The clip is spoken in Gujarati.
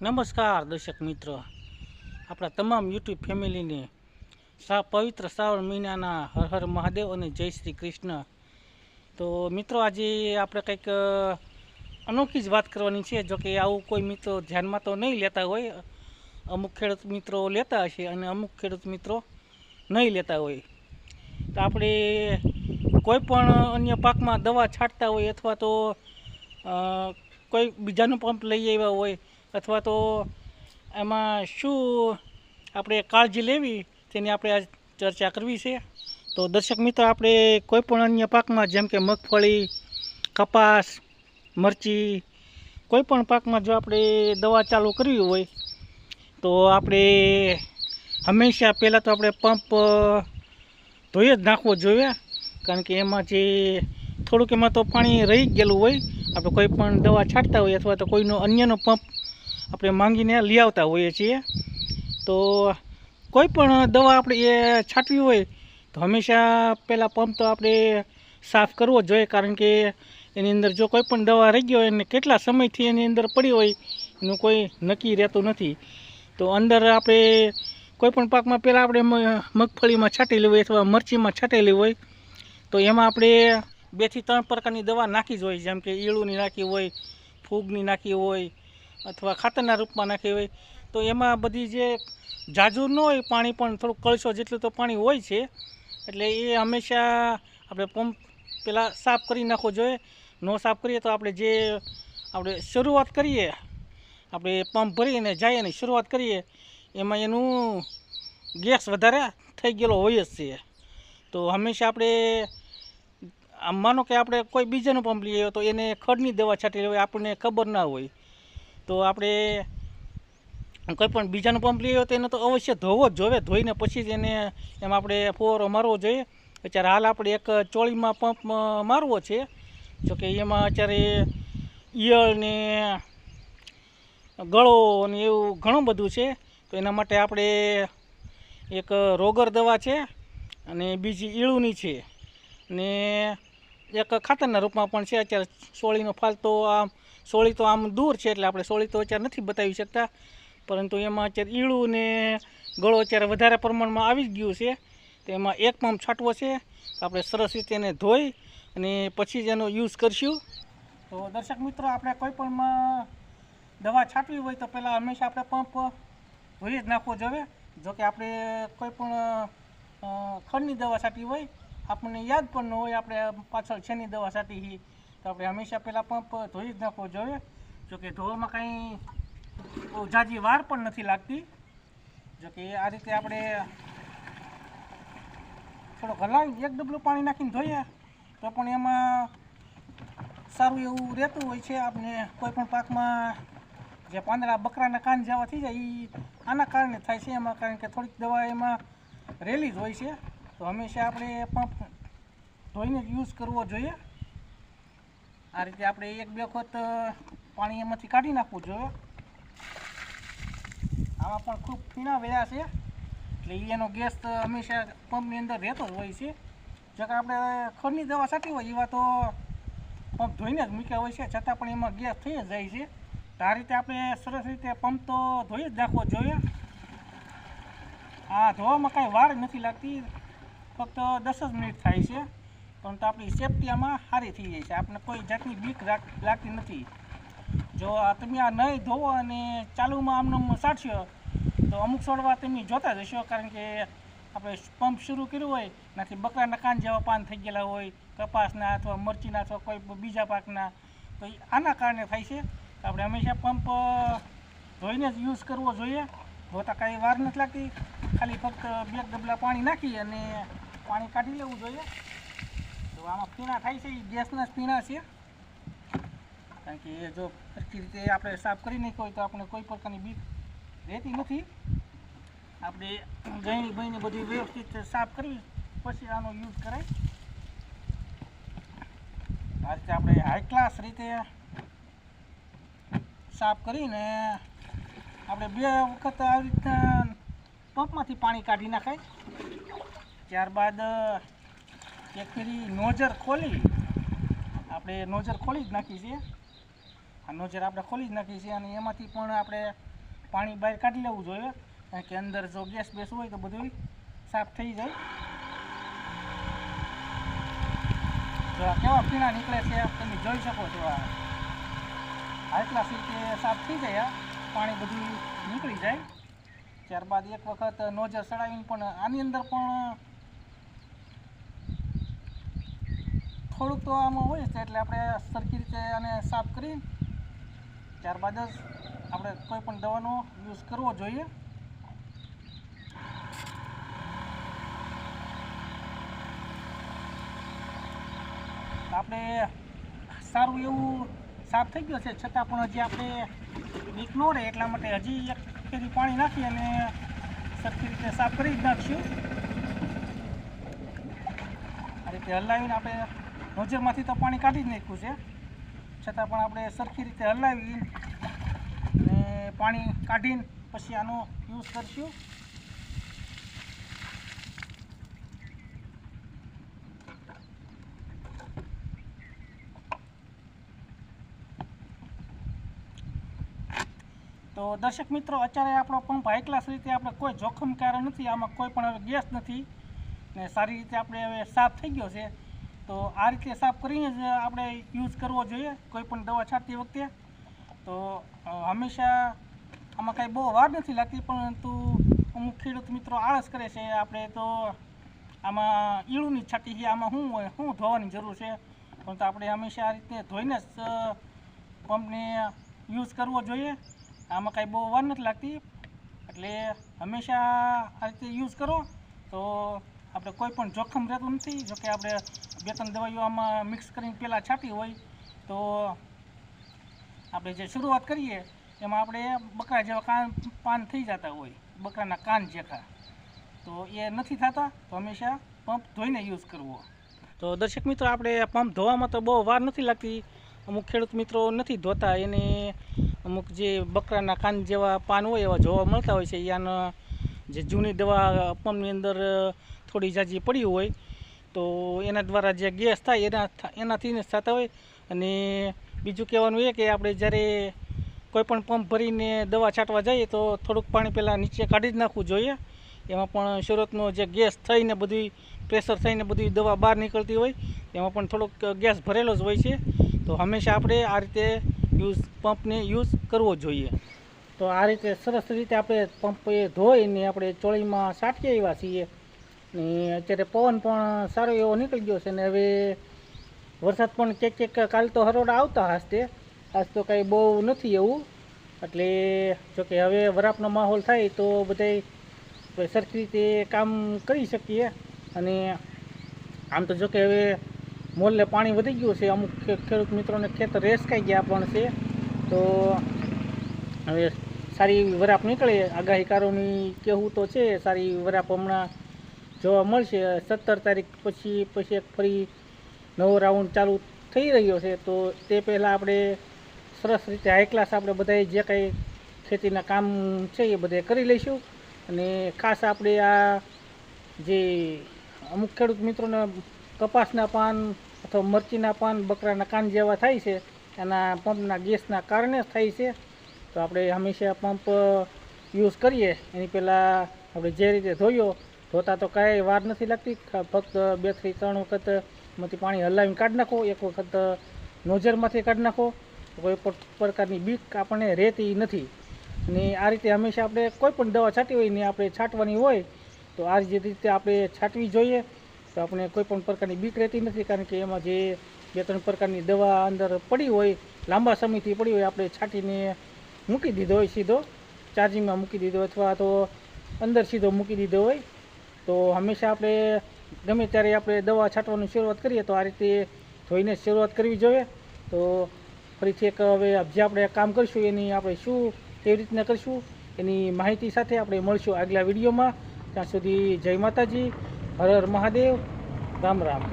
નમસ્કાર, દર્શક મિત્રો. આપણા તમામ યુટ્યુબ ફેમિલીને સા, પવિત્ર શ્રાવણ મહિનાના હર હર મહાદેવ અને જય શ્રી કૃષ્ણ. તો મિત્રો, આજે આપણે કંઈક અનોખી જ વાત કરવાની છે. જો કે આવું કોઈ મિત્રો ધ્યાનમાં તો નહીં લેતા હોય. અમુક ખેડૂત મિત્રો લેતા હશે અને અમુક ખેડૂત મિત્રો નહીં લેતા હોય. તો આપણે કોઈ પણ અન્ય પાકમાં દવા છાંટતા હોય અથવા તો કોઈ બીજાનું પંપ લઈ આવ્યા હોય અથવા તો એમાં શું આપણે કાળજી લેવી તેની આપણે આજ ચર્ચા કરવી છે. તો દર્શક મિત્રો, આપણે કોઈપણ અન્ય પાકમાં, જેમ કે મગફળી, કપાસ, મરચી, કોઈ પણ પાકમાં જો આપણે દવા ચાલુ કરવી હોય, તો આપણે હંમેશા પહેલાં તો આપણે પંપ ધોઈ જ નાખવો જોઈએ, કારણ કે એમાં જે થોડુંક એમાં તો પાણી રહી ગયેલું હોય, આપણે કોઈ પણ દવા છાંટતા હોય અથવા તો કોઈનો અન્યનો પંપ આપણે માંગીને લઈ આવતા હોઈએ છીએ. તો કોઈ પણ દવા આપણે એ છાંટવી હોય, તો હંમેશા પહેલાં પંપ તો આપણે સાફ કરવો જોઈએ, કારણ કે એની અંદર જો કોઈ પણ દવા રહી ગઈ હોય અને કેટલા સમયથી એની અંદર પડી હોય, એનું કોઈ નક્કી રહેતું નથી. તો અંદર આપણે કોઈ પણ પાકમાં પહેલાં આપણે મગફળીમાં છાંટેલી હોય અથવા મરચીમાં છાંટેલી હોય, તો એમાં આપણે બેથી ત્રણ પ્રકારની દવા નાખી જ હોય, જેમ કે ઈળુની નાખી હોય, ફૂગની નાખી હોય અથવા ખાતરના રૂપમાં નાખી હોય, તો એમાં બધી જે જાજુ ન હોય પાણી, પણ થોડુંક કળશો જેટલું તો પાણી હોય છે, એટલે એ હંમેશા આપણે પંપ પહેલાં સાફ કરી નાખવો જોઈએ. ન સાફ કરીએ તો આપણે જે આપણે શરૂઆત કરીએ, આપણે પંપ ભરીને જઈએ ને શરૂઆત કરીએ, એમાં એનું ગેસ વધારે થઈ ગયેલો હોય જ છે. તો હંમેશા આપણે આમ માનો કે આપણે કોઈ બીજાનો પંપ લઈએ તો એને ખડની દવા છાંટી હોય, આપણને ખબર ના હોય. તો આપણે કોઈ પણ બીજાનો પંપ લઈએ તો એને તો અવશ્ય ધોવો જ જોઈએ ધોઈને પછી જ એને એમાં આપણે ફુવારો મારવો જોઈએ. અત્યારે હાલ આપણે એક ચોળીમાં પંપ મારવો છે. જોકે એમાં અત્યારે ઈયળ ને ગળો ને એવું ઘણું બધું છે. તો એના માટે આપણે એક રોગર દવા છે અને બીજી ઈળુની છે. ને એક ખાતરના રૂપમાં પણ છે. અત્યારે સોળીનો ફાલ તો આમ સોળી તો આમ દૂર છે એટલે આપણે સોળી તો અત્યારે નથી બતાવી શકતા. પરંતુ એમાં અત્યારે ઈળું ને ગળો અત્યારે વધારે પ્રમાણમાં આવી જ ગયું છે. તો એમાં એક પંપ છાંટવો છે. આપણે સરસ રીતે એને ધોઈ અને પછી જ એનો યુઝ કરશું. તો દર્શક મિત્રો, આપણે કોઈ પણમાં દવા છાંટવી હોય તો પહેલાં હંમેશા આપણે પંપ ધોઈ જ નાખવો જોઈએ જોકે આપણે કોઈ પણ ખંડની દવા છાંટી હોય, આપણને યાદ પણ ન હોય આપણે પાછળ છેની દવા છાંટી તો આપણે હંમેશા પહેલાં પંપ ધોઈ જ નાખવો જોઈએ. જોકે ધોવામાં કાંઈ ઝાઝી વાર પણ નથી લાગતી. જોકે આ રીતે આપણે થોડો હલાવી, એક ડબલું પાણી નાખીને ધોઈએ તો પણ એમાં સારું એવું રહેતું હોય છે. આપણે કોઈ પણ પાકમાં જે પાંદડા, બકરાના કાન જેવા થઈ જાય એ આના કારણે થાય છે. એમાં કારણ કે થોડીક દવા એમાં રેલી જ હોય છે. તો હંમેશા આપણે પંપ ધોઈને જ યુઝ કરવો જોઈએ. આ રીતે આપણે એક બે વખત પાણી એમાંથી કાઢી નાખવું જોઈએ આમાં પણ ખૂબ ફીણા વયા છે. એટલે એનો ગેસ તો હંમેશા પંપની અંદર રહેતો જ હોય છે. જો કે આપણે ખડની દવા છાંટી હોય, એવા તો પંપ ધોઈને જ મૂક્યા હોય છે. છતાં પણ એમાં ગેસ થઈ જ જાય છે. તો આ રીતે આપણે સરસ રીતે પંપ તો ધોઈ જ નાખવો જોઈએ. આ ધોવામાં કાંઈ વાર નથી લાગતી. ફક્ત દસ જ મિનિટ થાય છે. પરંતુ આપણી સેફટી આમાં સારી થઈ જાય છે. આપણે કોઈ જાતની બીક લાગતી નથી. જો તમે આ નહીં ધોવો અને ચાલુમાં આમનું સાટશો, તો અમુક છોડવા તમે જોતા જ હશો. કારણ કે આપણે પંપ શરૂ કર્યું હોય, નાથી બકરાના કાન જેવા પાન થઈ ગયેલા હોય, કપાસના અથવા મરચીના અથવા કોઈ બીજા પાકના, તો આના કારણે થાય છે. આપણે હંમેશા પંપ ધોઈને જ યુઝ કરવો જોઈએ. ધોતા કાંઈ વાર નથી લાગતી. ખાલી ફક્ત બે ડબલા પાણી નાખી અને પાણી કાઢી લેવું જોઈએ. તો આમાં પીણા થાય છે એ ગેસના જ પીણા છે. કારણ કે એ જો સરખી રીતે આપણે સાફ કરી નાખ્યો હોય તો આપણે કોઈ પ્રકારની બીક રહેતી નથી. આપણે ગયણી બહીને બધી વ્યવસ્થિત સાફ કરવી પછી આનો યુઝ કરાય. આ રીતે આપણે હાઈ ક્લાસ રીતે સાફ કરીને આપણે બે વખત આવી રીતના પંપમાંથી પાણી કાઢી નાખાય. ત્યારબાદ એક ફેરી નોજર ખોલી. આપણે નોજર ખોલી જ નાખી છે આ નોજર આપણે ખોલી જ નાખીએ છીએ અને એમાંથી પણ આપણે પાણી બહાર કાઢી લેવું જોઈએ. કારણ કે અંદર જો ગેસ બેસ હોય તો બધું સાફ થઈ જાય. તો આ કેવા પીણા નીકળે છે તમે જોઈ શકો છો આ. એટલા સીટે સાફ થઈ જાય પાણી બધું નીકળી જાય. ત્યારબાદ એક વખત નોજર ચડાવીને પણ આની અંદર પણ થોડુંક તો આમાં હોય છે એટલે આપણે સરખી રીતે આને સાફ કરી, ત્યારબાદ જ આપણે કોઈ પણ દવાનો યુઝ કરવો જોઈએ. આપણે સારું એવું સાફ થઈ ગયું છે, છતાં પણ હજી આપણે વીક ન રહે એટલા માટે હજી એક ફેરી પાણી નાખી અને સરખી રીતે સાફ કરી જ નાખશું. આ રીતે હલાવીને આપણે નોઝરમાંથી તો પાણી કાઢી જ નાખ્યું છે. છતાં પણ આપણે સરખી રીતે હલાવી અને પાણી કાઢીને પછી આનો યુઝ કરશું. તો દર્શક મિત્રો, અત્યારે આપણો પંપ હાઈ ક્લાસ રીતે આપણે કોઈ જોખમ કારણ નથી. આમાં કોઈ પણ હવે ગેસ નથી. ને સારી રીતે આપણે હવે સાફ થઈ ગયો છે. તો આ રીતે સાફ કરીને જ આપણે યુઝ કરવો જોઈએ કોઈ પણ દવા છાંટતી વખતે. તો હંમેશા આમાં કાંઈ બહુ વાર નથી લાગતી, પરંતુ અમુક ખેડૂત મિત્રો આળસ કરે છે, આપણે તો આમાં ઈળુની છાંટી છે, આમાં શું હોય, શું ધોવાની જરૂર છે? પરંતુ આપણે હંમેશા આ રીતે ધોઈને જ પંપને યુઝ કરવો જોઈએ. આમાં કાંઈ બહુ વાર નથી લાગતી. એટલે હંમેશા આ રીતે યુઝ કરો. તો આપણે કોઈ પણ જોખમ રહેતું નથી. જોકે આપણે બે ત્રણ દવાઈઓ આમાં મિક્સ કરીને પહેલાં છાંટી હોય તો આપણે જે શરૂઆત કરીએ એમાં આપણે બકરા જેવા કાન, પાન થઈ જતા હોય. બકરાના કાન જેખા. તો એ નથી થતા, તો હંમેશા પંપ ધોઈને યુઝ કરવો. તો દર્શક મિત્રો, આપણે પંપ ધોવામાં તો બહુ વાર નથી લાગતી. અમુક ખેડૂત મિત્રો નથી ધોતા. એને અમુક જે બકરાના કાન જેવા પાન હોય એવા જોવા મળતા હોય છે. યાના જે જૂની દવા પંપની અંદર થોડી જાજી પડી હોય, તો એના દ્વારા જે ગેસ થાય, એના એનાથી થતા હોય. અને બીજું કહેવાનું એ કે આપણે જ્યારે કોઈ પણ પંપ ભરીને દવા છાંટવા જઈએ, તો થોડુંક પાણી પહેલાં નીચે કાઢી જ નાખવું જોઈએ. એમાં પણ શરૂઆતનો જે ગેસ થઈને બધી પ્રેશર થઈને બધી દવા બહાર નીકળતી હોય, એમાં પણ થોડોક ગેસ ભરેલો જ હોય છે. તો હંમેશા આપણે આ રીતે યુઝ, પંપને યુઝ કરવો જોઈએ. તો આ રીતે સરસ રીતે આપણે પંપ એ ધોઈને આપણે ચોળીમાં સાટીએ એવા છીએ. ને અત્યારે પવન પણ સારો એવો નીકળી ગયો છે ને હવે વરસાદ પણ ક્યાંક ક્યાંક કાલ તો હરોડા આવતા હશે. આજ તો કાંઈ બહુ નથી એવું. એટલે જોકે હવે વરાપનો માહોલ થાય તો બધાય સરખી રીતે કામ કરી શકીએ. અને આમ તો જોકે હવે મોલને પાણી વધી ગયું છે. અમુક ખેડૂત મિત્રોને ખેતર રેસકાઈ ગયા પણ છે. તો હવે સારી વરાપ નીકળે, આગાહીકારોની કહેવું તો છે, સારી વરાપ હમણાં જોવા મળશે. સત્તર તારીખ પછી પછી એક ફરી નવો રાઉન્ડ ચાલુ થઈ રહ્યો છે, તો તે પહેલાં આપણે સરસ રીતે હાઈ ક્લાસ આપણે બધાએ જે કંઈ ખેતીના કામ છે એ બધે કરી લઈશું. અને ખાસ આપણે આ જે અમુક ખેડૂત મિત્રોને કપાસના પાન અથવા મરચીના પાન, બકરાના કાન જેવા થાય છે, એના પંપના ગેસના કારણે થાય છે. તો આપણે હંમેશા પંપ યુઝ કરીએ. એની પહેલાં આપણે જે રીતે ધોયો, ધોતા તો કાંઈ વાર નથી લાગતી. ફક્ત બેથી ત્રણ વખતમાંથી પાણી હલાવીને કાઢી નાખો. એક વખત નોઝરમાંથી કાઢી નાખો. કોઈ પ્રકારની બીક આપણને રહેતી નથી. અને આ રીતે હંમેશા આપણે કોઈ પણ દવા છાંટી હોય ને આપણે છાંટવાની હોય, તો આ જે રીતે આપણે છાંટવી જોઈએ, તો આપણે કોઈ પણ પ્રકારની બીક રહેતી નથી. કારણ કે એમાં જે બે ત્રણ પ્રકારની દવા અંદર પડી હોય, લાંબા સમયથી પડી હોય, આપણે છાંટીને મૂકી દીધો હોય સીધો, ચાર્જિંગમાં મૂકી દીધો અથવા તો અંદર સીધો મૂકી દીધો હોય, તો હંમેશા આપણે ગમે ત્યારે આપણે દવા છાંટવાની શરૂઆત કરીએ તો આ રીતે ધોઈને શરૂઆત કરવી જોઈએ. તો ફરીથી એક હવે જે આપણે કામ કરીશું એની આપણે શું કેવી રીતના કરીશું એની માહિતી સાથે આપણે મળશું આગલા વિડીયોમાં. ત્યાં સુધી જય માતાજી, હર હર મહાદેવ, રામ રામ.